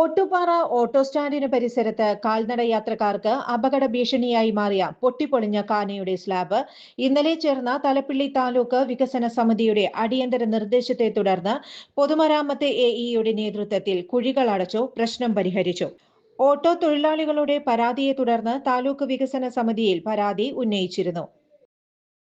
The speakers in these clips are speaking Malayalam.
ഓട്ടുപാറ ഓട്ടോ സ്റ്റാൻഡിന് പരിസരത്ത് കാൽനട യാത്രക്കാർക്ക് അപകട ഭീഷണിയായി മാറിയ പൊട്ടിപ്പൊളിഞ്ഞ കാനയുടെ സ്ലാബ്. ഇന്നലെ ചേർന്ന തലപ്പിള്ളി താലൂക്ക് വികസന സമിതിയുടെ അടിയന്തര നിർദ്ദേശത്തെ തുടർന്ന് പൊതുമരാമത്ത് എ ഇയുടെ നേതൃത്വത്തിൽ കുഴികൾ അടച്ചു പ്രശ്നം പരിഹരിച്ചു. ഓട്ടോ തൊഴിലാളികളുടെ പരാതിയെ തുടർന്ന് താലൂക്ക് വികസന സമിതിയിൽ പരാതി ഉന്നയിച്ചിരുന്നു.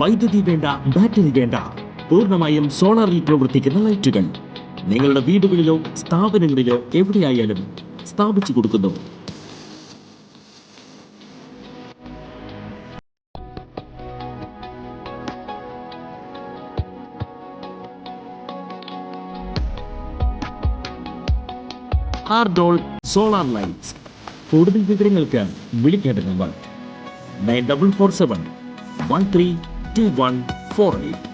വൈദ്യുതി വേണ്ട ബാറ്ററി വേണ്ട. പൂർണമായും സോളാറിൽ പ്രവർത്തിക്കുന്ന ലൈറ്റുകൾ. നിങ്ങളുടെ വീടുകളിലോ സ്ഥാപനങ്ങളിലോ എവിടെയായാലും സ്ഥാപിച്ചു കൊടുക്കുന്നു. ഹാർഡോൾ സോളാർ ലൈറ്റ്സ്. കൂടുതൽ വിവരങ്ങൾക്ക് വിളിക്കേണ്ട number nine double four seven one three two one four eight